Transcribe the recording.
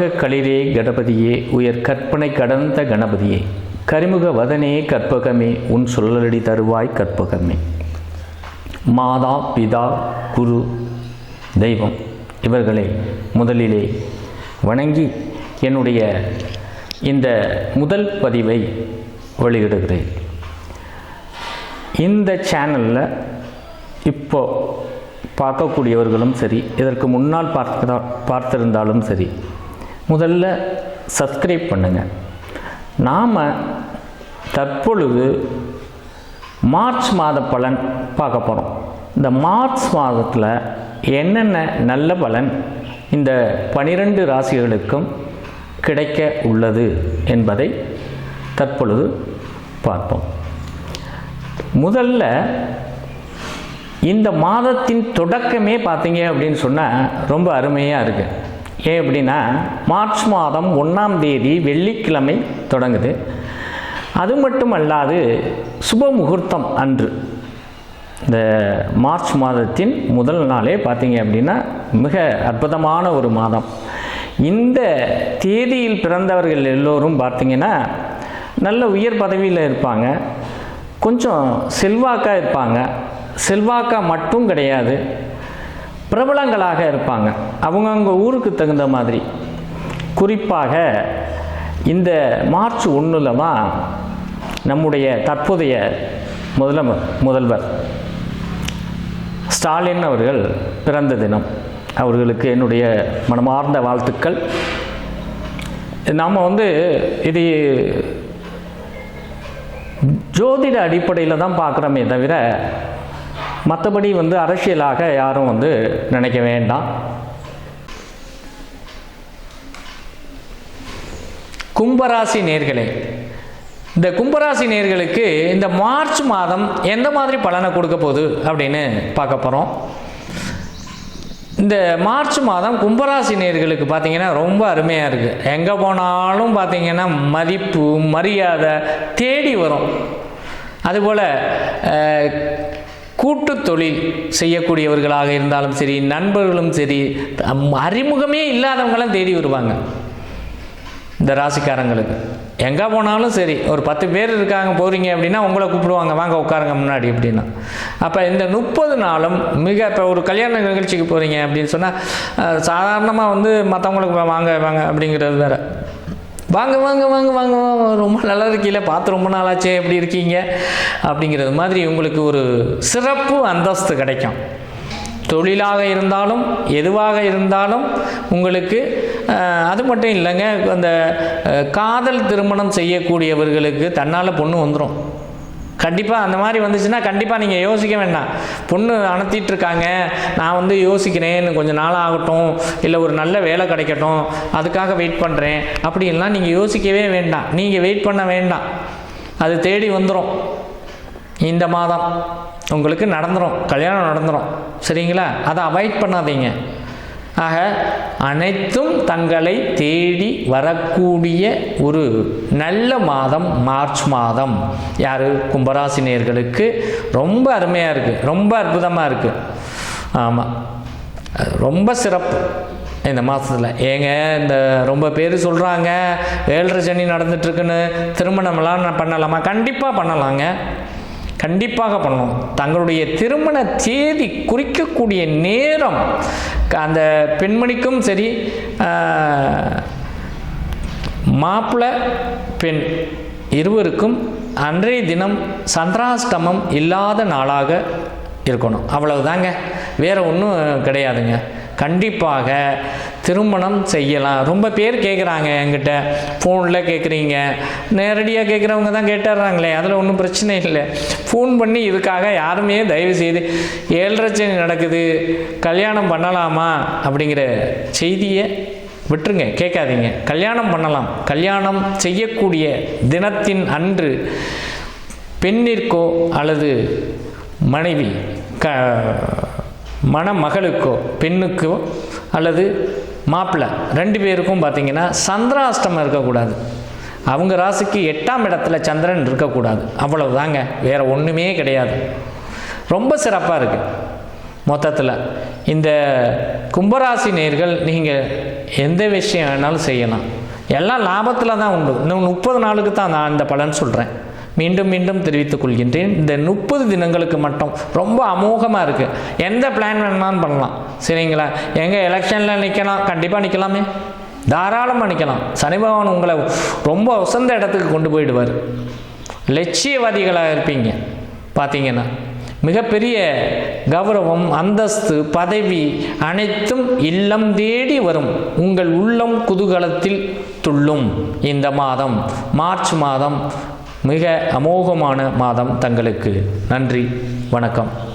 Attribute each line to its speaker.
Speaker 1: கற்பக களிரே கணபதியே உயர் கற்பனை கடந்த கணபதியே. கரிமுக வதனே கற்பகமே உன் சொல்லலடி தருவாய் கற்பகமே. மாதா பிதா குரு தெய்வம் இவர்களை முதலிலே வணங்கி என்னுடைய இந்த முதல் பதிவை வெளியிடுகிறேன். இந்த சேனலில் இப்போ பார்க்கக்கூடியவர்களும் சரி இதற்கு முன்னால் பார்த்த பார்த்திருந்தாலும் சரி முதல்ல சப்ஸ்கிரைப் பண்ணுங்கள் நாம் தற்பொழுது மார்ச் மாத பலன் பார்க்க போகிறோம் இந்த மார்ச் மாதத்தில் என்னென்ன நல்ல பலன் இந்த பனிரெண்டு ராசிகளுக்கும் கிடைக்க உள்ளது என்பதை தற்பொழுது பார்ப்போம். முதல்ல இந்த மாதத்தின் தொடக்கமே பார்த்தீங்க அப்படின்னு சொன்னால் ரொம்ப அருமையாக இருக்குது ஏன் அப்படின்னா மார்ச் மாதம் ஒன்றாம் தேதி வெள்ளிக்கிழமை தொடங்குது. அது மட்டும் அல்லாது சுப முகூர்த்தம் அன்று. இந்த மார்ச் மாதத்தின் முதல் நாளே பார்த்தீங்க அப்படின்னா மிக அற்புதமான ஒரு மாதம். இந்த தேதியில் பிறந்தவர்கள் எல்லோரும் பார்த்தீங்கன்னா நல்ல உயர் பதவியில் இருப்பாங்க. கொஞ்சம் செல்வாக்காக இருப்பாங்க. செல்வாக்காக மட்டும் கிடையாது. பிரபலங்களாக இருப்பாங்க. அவங்கவுங்க ஊருக்கு தகுந்த மாதிரி. குறிப்பாக இந்த மார்ச் ஒன்றில் தான் நம்முடைய தற்போதைய முதல முதல்வர். ஸ்டாலின் அவர்கள் பிறந்த தினம். அவர்களுக்கு என்னுடைய மனமார்ந்த வாழ்த்துக்கள். நாம் வந்து இது ஜோதிட அடிப்படையில் தான் பார்க்குறோமே தவிர மற்றபடி வந்து அரசியலாக யாரும் வந்து நினைக்க வேண்டாம். கும்பராசி நேர்களே இந்த கும்பராசி நேர்களுக்கு இந்த மார்ச் மாதம் எந்த மாதிரி பலனை கொடுக்க போகுது அப்படின்னு பார்க்க போகிறோம் இந்த மார்ச் மாதம் கும்பராசி நேர்களுக்கு பார்த்திங்கன்னா ரொம்ப அருமையாக இருக்குது எங்கே போனாலும் பார்த்தீங்கன்னா மதிப்பு மரியாதை தேடி வரும். அதுபோல் கூட்டு தொழில் செய்யக்கூடியவர்களாக இருந்தாலும் சரி நண்பர்களும் சரி அறிமுகமே இல்லாதவங்களாம் தேடி வருவாங்க. இந்த ராசிக்காரங்களுக்கு. எங்கே போனாலும் சரி ஒரு பத்து பேர் இருக்காங்க போகிறீங்க அப்படின்னா உங்களை கூப்பிடுவாங்க வாங்க உட்காருங்க முன்னாடி அப்படின்னா. அப்போ இந்த முப்பது நாளும் மிக இப்போ ஒரு கல்யாண நிகழ்ச்சிக்கு போகிறீங்க அப்படின்னு சொன்னால் சாதாரணமாக வந்து மற்றவங்களுக்கு வாங்க வாங்க அப்படிங்கிறது வேறு. வாங்க வாங்க வாங்க வாங்க வாங்க. ரொம்ப நல்லா இருக்கீங்களே பார்த்து ரொம்ப நாளாச்சே. எப்படி இருக்கீங்க? அப்படிங்கிறது மாதிரி உங்களுக்கு ஒரு சிறப்பு அந்தஸ்து கிடைக்கும். தொழிலாக இருந்தாலும் எதுவாக இருந்தாலும் உங்களுக்கு அது மட்டும் இல்லைங்க. அந்த காதல் திருமணம் செய்யக்கூடியவர்களுக்கு தன்னால் பொண்ணு வந்துடும் கண்டிப்பாக அந்த மாதிரி வந்துச்சுன்னா கண்டிப்பாக நீங்கள் யோசிக்க வேண்டாம். பொண்ணு அனுத்திட்டு இருக்காங்க நான் வந்து யோசிக்கிறேன். கொஞ்சம் நாள் ஆகட்டும். இல்லை ஒரு நல்ல வேலை கிடைக்கட்டும். அதுக்காக வெயிட் பண்ணுறேன் அப்படின்லாம் நீங்கள் யோசிக்கவே வேண்டாம். நீங்கள் வெயிட் பண்ண வேண்டாம். அது தேடி வந்துடும் இந்த மாதம். உங்களுக்கு நடந்துடும் கல்யாணம் நடந்துடும் சரிங்களா? அதை அவாய்ட் பண்ணாதீங்க. ஆக அனைத்தும் தங்களை தேடி வரக்கூடிய ஒரு நல்ல மாதம் மார்ச் மாதம். யார்? கும்பராசினியர்களுக்கு. ரொம்ப அருமையாக இருக்குது ரொம்ப அற்புதமாக இருக்குது ஆமாம் ரொம்ப சிறப்பு. இந்த மாதத்தில் ஏங்க இந்த ரொம்ப பேர் சொல்கிறாங்க ஏழரை சனி நடந்துட்டுருக்குன்னு திருமணம்லாம் பண்ணலாமா? கண்டிப்பாக பண்ணலாங்க. கண்டிப்பாக பண்ணணும். தங்களுடைய திருமண தேதி குறிக்கக்கூடிய நேரம் அந்த பெண்மணிக்கும் சரி மாப்பிள்ளை பெண் இருவருக்கும் அன்றைய தினம் சந்திராஷ்டமம் இல்லாத நாளாக இருக்கணும். அவ்வளவுதாங்க. வேறு ஒன்றும் கிடையாதுங்க. கண்டிப்பாக திருமணம் செய்யலாம். ரொம்ப பேர் கேட்குறாங்க என்கிட்ட. ஃபோனில் கேட்குறீங்க நேரடியாக கேட்குறவங்க தான் கேட்டுடுறாங்களே அதில் ஒன்றும் பிரச்சனை இல்லை. ஃபோன் பண்ணி இதுக்காக யாருமே தயவு செய்து ஏழரை நடக்குது கல்யாணம் பண்ணலாமா? அப்படிங்கிற செய்தியை விட்டுருங்க. கேட்காதீங்க. கல்யாணம் பண்ணலாம். கல்யாணம் செய்யக்கூடிய தினத்தின் அன்று பெண்ணிற்கோ அல்லது மனைவி க மணமகளுக்கோ பெண்ணுக்கோ அல்லது மாப்பிள்ளை. ரெண்டு பேருக்கும் பார்த்தீங்கன்னா சந்திராஷ்டமம் இருக்கக்கூடாது. அவங்க ராசிக்கு எட்டாம் இடத்துல சந்திரன் இருக்கக்கூடாது. அவ்வளவு தாங்க வேறு ஒன்றுமே கிடையாது. ரொம்ப சிறப்பாக இருக்குது மொத்தத்தில் இந்த கும்பராசி நேர்கள் நீங்கள் எந்த விஷயம் வேணாலும் செய்யலாம். எல்லாம் லாபத்தில் தான் உண்டு. இன்னும் முப்பது நாளுக்கு தான் நான் இந்த பலன் சொல்கிறேன் மீண்டும் மீண்டும் தெரிவித்துக் கொள்கின்றேன். இந்த முப்பது தினங்களுக்கு மட்டும் ரொம்ப அமோகமாக இருக்குது எந்த பிளான் வேணாலும் பண்ணலாம். சரிங்களா? எங்கே எலெக்ஷனில் நிற்கலாம் கண்டிப்பாக நிற்கலாமே தாராளமாக நிற்கலாம் சனி பகவான் உங்களை ரொம்ப உசந்த இடத்துக்கு கொண்டு போயிடுவார். லட்சியவாதிகளாக இருப்பீங்க. பார்த்தீங்கன்னா மிகப்பெரிய கௌரவம் அந்தஸ்து பதவி அனைத்தும் இல்லம் தேடி வரும். உங்கள் உள்ளம் குதூகலத்தில் துள்ளும். இந்த மாதம் மார்ச் மாதம் மிக அமோகமான மாதம் தங்களுக்கு. நன்றி வணக்கம்.